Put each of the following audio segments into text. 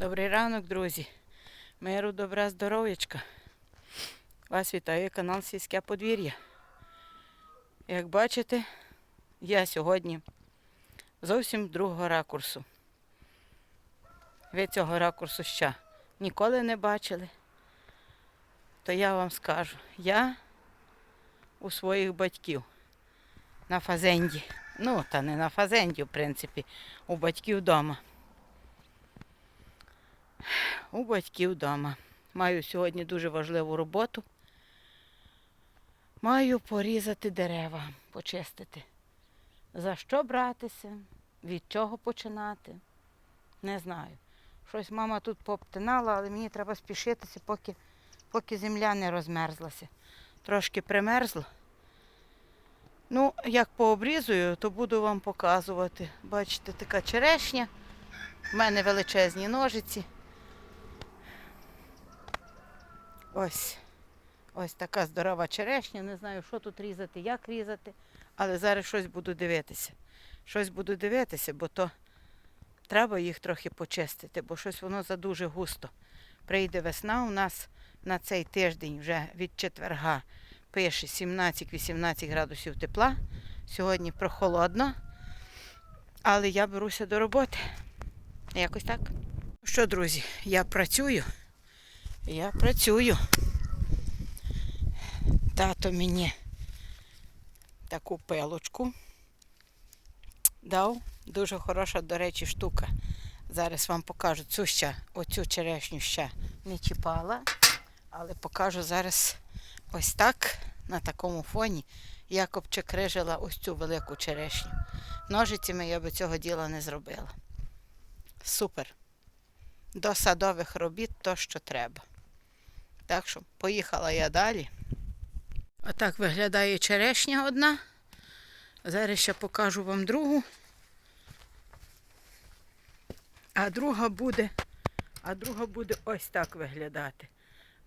Добрий ранок, друзі. Миру, добра, здоров'ячка. Вас вітає канал Сільське подвір'я. Як бачите, я сьогодні зовсім другого ракурсу. Ви цього ракурсу ще ніколи не бачили. То я вам скажу, я у своїх батьків на фазенді. Ну, та не на фазенді, в принципі, у батьків вдома. У батьків вдома. Маю сьогодні дуже важливу роботу. Маю порізати дерева, почистити. За що братися? Від чого починати? Не знаю. Щось мама тут пообтинала, але мені треба спішитися, поки, поки земля не розмерзлася. Трошки примерзла. Ну, як пообрізую, то буду вам показувати. Бачите, така черешня. У мене величезні ножиці. Ось. Ось така здорова черешня. Не знаю, що тут різати, як різати. Але зараз щось буду дивитися. Щось буду дивитися, бо то треба їх трохи почистити, бо щось воно задуже густо. Прийде весна у нас на цей тиждень вже від четверга пише 17-18 градусів тепла. Сьогодні прохолодно. Але я беруся до роботи. Якось так. Що, друзі, я працюю. Я працюю. Тато мені таку пилочку дав. Дуже хороша, до речі, штука. Зараз вам покажу цю ще, оцю черешню ще не чіпала, але покажу зараз ось так, на такому фоні, як обчекрижила ось цю велику черешню. Ножицями я би цього діла не зробила. Супер. До садових робіт то, що треба. Так що поїхала я далі. Отак виглядає черешня одна. Зараз ще покажу вам другу. А друга буде, а друга буде ось так виглядати.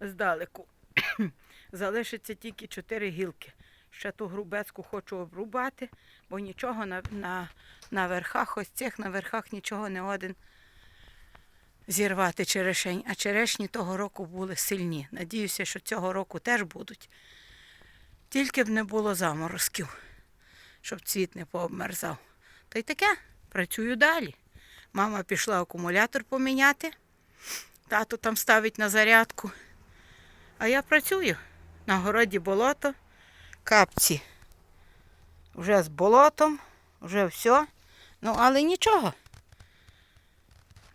Здалеку. Залишиться тільки чотири гілки. Ще ту грубецьку хочу обрубати, бо нічого на, на, на верхах, ось цих на верхах нічого не один зірвати черешень. А черешні того року були сильні. Надіюся, що цього року теж будуть. Тільки б не було заморозків, щоб цвіт не пообмерзав. Та й таке, працюю далі. Мама пішла акумулятор поміняти, тато там ставить на зарядку. А я працюю. На городі болото, капці. Вже з болотом, вже все. Ну, але нічого.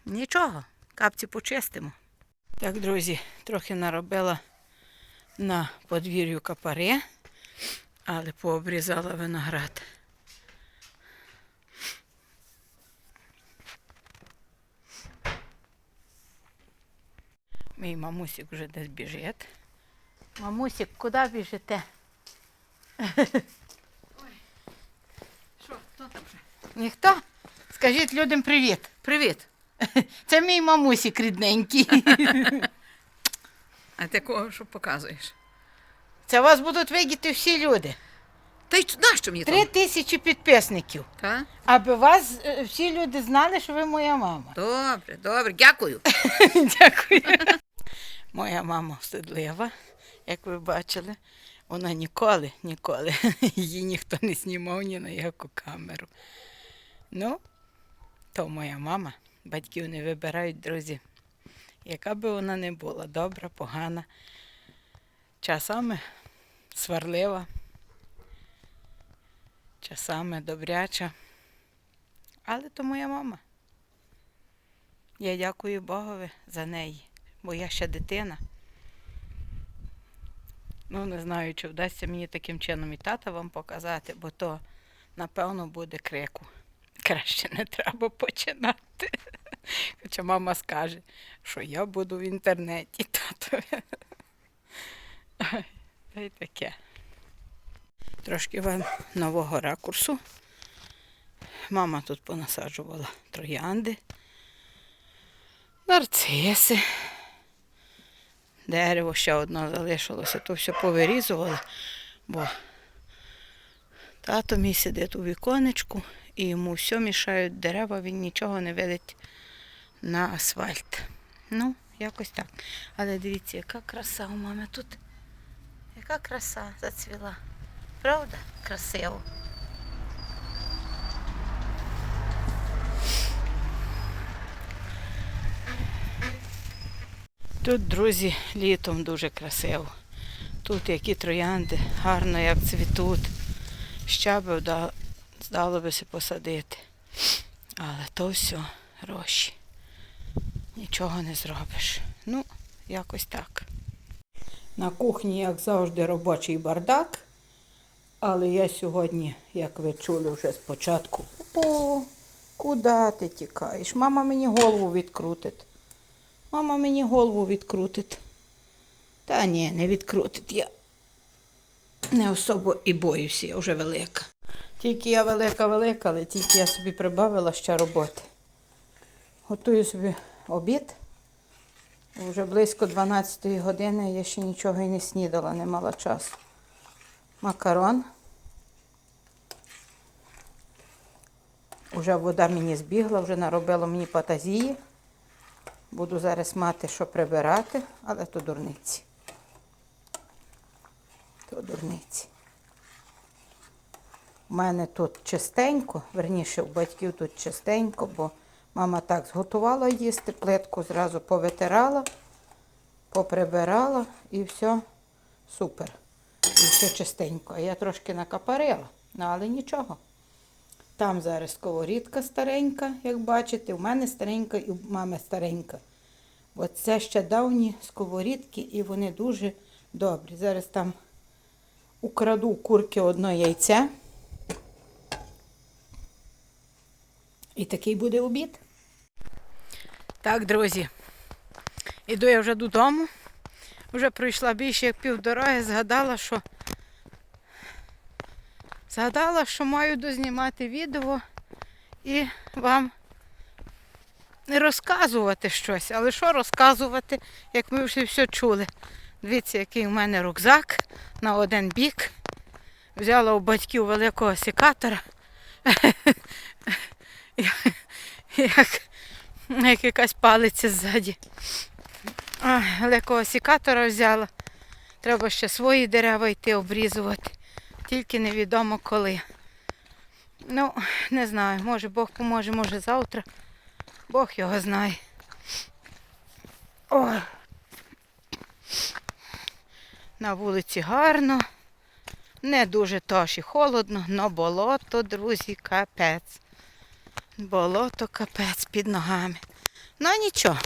Нічого, капці почистимо. Так, друзі, трохи наробила на подвір'ю капари, але пообрізала виноград. Мій мамусик вже десь біжить. Мамусик, куди біжите? Ой, Що, хто там вже? Ніхто? Скажіть людям привіт. Привіт. Це мій мамусик рідненький. А ти кого що показуєш? Це вас будуть видіти всі люди. Та й нащо мені Три тисячі підписників. Та? Аби вас е, всі люди знали, що ви моя мама. Добре, добре, дякую. Дякую. Моя мама встидлива, як ви бачили. Вона ніколи, ніколи, її ніхто не знімав ні на яку камеру. Ну, то моя мама. Батьків не вибирають, друзі. Яка би вона не була, добра, погана, часами сварлива, часами добряча. Але то моя мама. Я дякую Богові за неї, бо я ще дитина. Ну, не знаю, чи вдасться мені таким чином і тата вам показати, бо то, напевно, буде крику. Краще не треба починати. Хоча мама скаже, що я буду в інтернеті, тато. Та й таке. Трошки вам нового ракурсу. Мама тут понасаджувала троянди нарциси. Дерево ще одне залишилося, то все повирізували, бо тато мій сидить у віконечку і йому все мішають дерева, він нічого не видить на асфальт. Ну, якось так. Але дивіться, яка краса у мами тут. Яка краса зацвіла. Правда? Красиво. Тут, друзі, літом дуже красиво. Тут які троянди, гарно як цвітуть. Щаби здалося посадити. Але то все гроші. Нічого не зробиш. Ну, якось так. На кухні, як завжди, робочий бардак. Але я сьогодні, як ви чули вже спочатку, о, куди ти тікаєш? Мама мені голову відкрутить. Мама мені голову відкрутить. Та ні, не відкрутить. Я не особо і боюся, я вже велика. Тільки я велика-велика, але тільки я собі прибавила ще роботи. Готую собі обід. Вже близько 12 години я ще нічого і не снідала, не мала часу. Макарон. Уже вода мені збігла, вже наробила мені патазії. Буду зараз мати що прибирати, але то дурниці. То дурниці. У мене тут чистенько, верніше у батьків тут чистенько, бо мама так зготувала їсти, плитку зразу повитирала, поприбирала і все супер. І все чистенько. А я трошки накапарила, ну, але нічого. Там зараз сковорідка старенька, як бачите, у мене старенька і у мами старенька. Бо це ще давні сковорідки і вони дуже добрі. Зараз там украду курки одне яйце. І такий буде обід. Так, друзі. Іду я вже додому. Вже пройшла більше як півдороги, згадала, що згадала, що маю дознімати відео і вам не розказувати щось. Але що розказувати, як ми вже все чули. Дивіться, який у мене рюкзак на один бік. Взяла у батьків великого секатора. як, як якась палиця ззаді. А, великого секатора взяла. Треба ще свої дерева йти обрізувати. Тільки невідомо коли. Ну, не знаю, може Бог поможе, може завтра. Бог його знає. Ой. На вулиці гарно. Не дуже тож і холодно, но болото, друзі, капець. Болото капець під ногами. Ну нічого.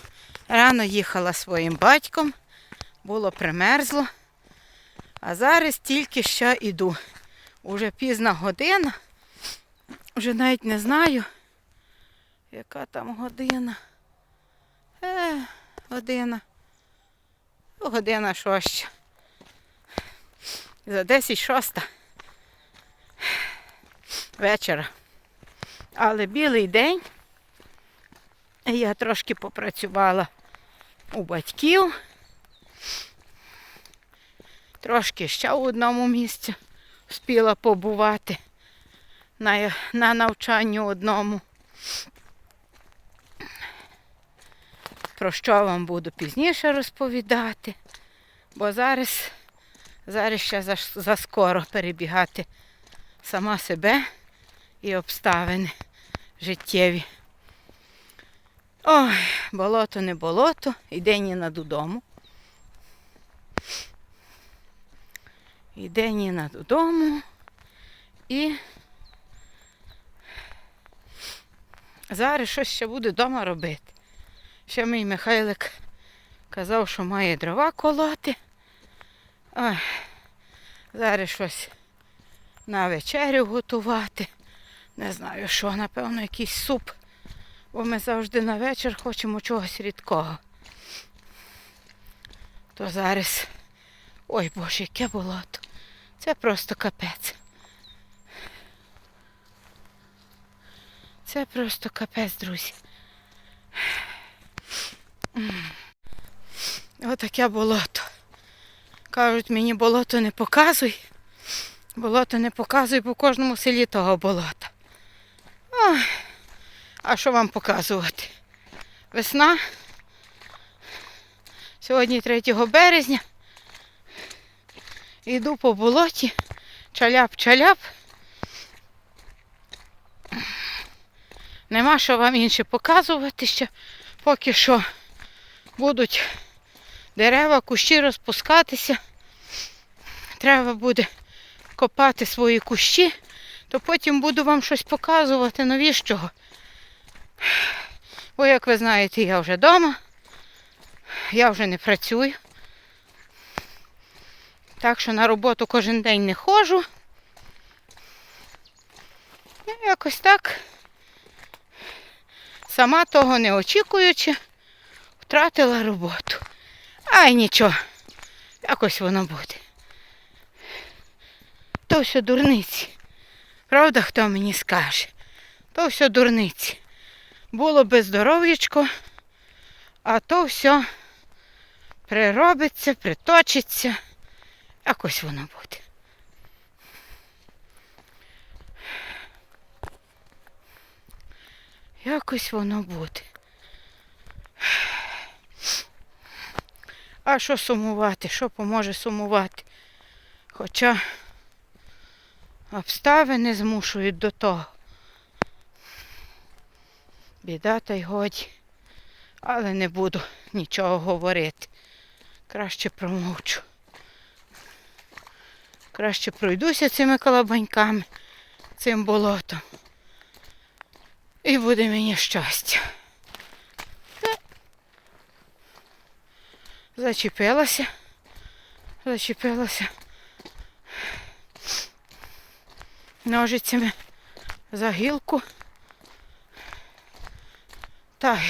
Рано їхала своїм батьком, було примерзло. А зараз тільки що йду. Уже пізна година. Вже навіть не знаю, яка там година. Е, година. Ну, Година шоща. За 10 шоста вечора. Але білий день. Я трошки попрацювала у батьків. Трошки ще в одному місці встигла побувати на, на навчанні одному. Про що вам буду пізніше розповідати, бо зараз, зараз ще за, скоро перебігати сама себе і обставини життєві. Ой, болото не болото, іде Ніна додому. Іде Ніна додому і зараз щось ще буде вдома робити. Ще мій Михайлик казав, що має дрова колоти. Ой, зараз щось на вечерю готувати. Не знаю що, напевно, якийсь суп. Бо ми завжди на вечір хочемо чогось рідкого. То зараз. Ой Боже, яке болото. Це просто капець. Це просто капець, друзі. Отаке болото. Кажуть, мені болото не показуй. Болото не показуй по кожному селі того болота. А що вам показувати? весна. Сьогодні 3 березня. Йду по болоті. Чаляп-чаляп. Нема що вам інше показувати ще. Поки що будуть дерева, кущі розпускатися. Треба буде копати свої кущі, то потім буду вам щось показувати новіщого. Бо, як ви знаєте, я вже вдома, я вже не працюю. Так що на роботу кожен день не ходжу. І якось так, сама того не очікуючи, втратила роботу. Ай нічого, якось воно буде. То все дурниці. Правда, хто мені скаже? То все дурниці. Було би здоров'ячко, а то все приробиться, приточиться. Якось воно буде. Якось воно буде. А що сумувати? Що поможе сумувати? Хоча обставини змушують до того. Біда та й годі. Але не буду нічого говорити. Краще промовчу. Краще пройдуся цими колобаньками, цим болотом. І буде мені щастя. Е. Зачепилася. Зачепилася. Ножицями за гілку. Та,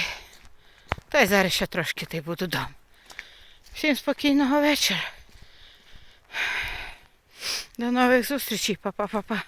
та й зараз ще трошки ти буду вдома. Всім спокійного вечора. До нових зустрічей, па-па-па-па.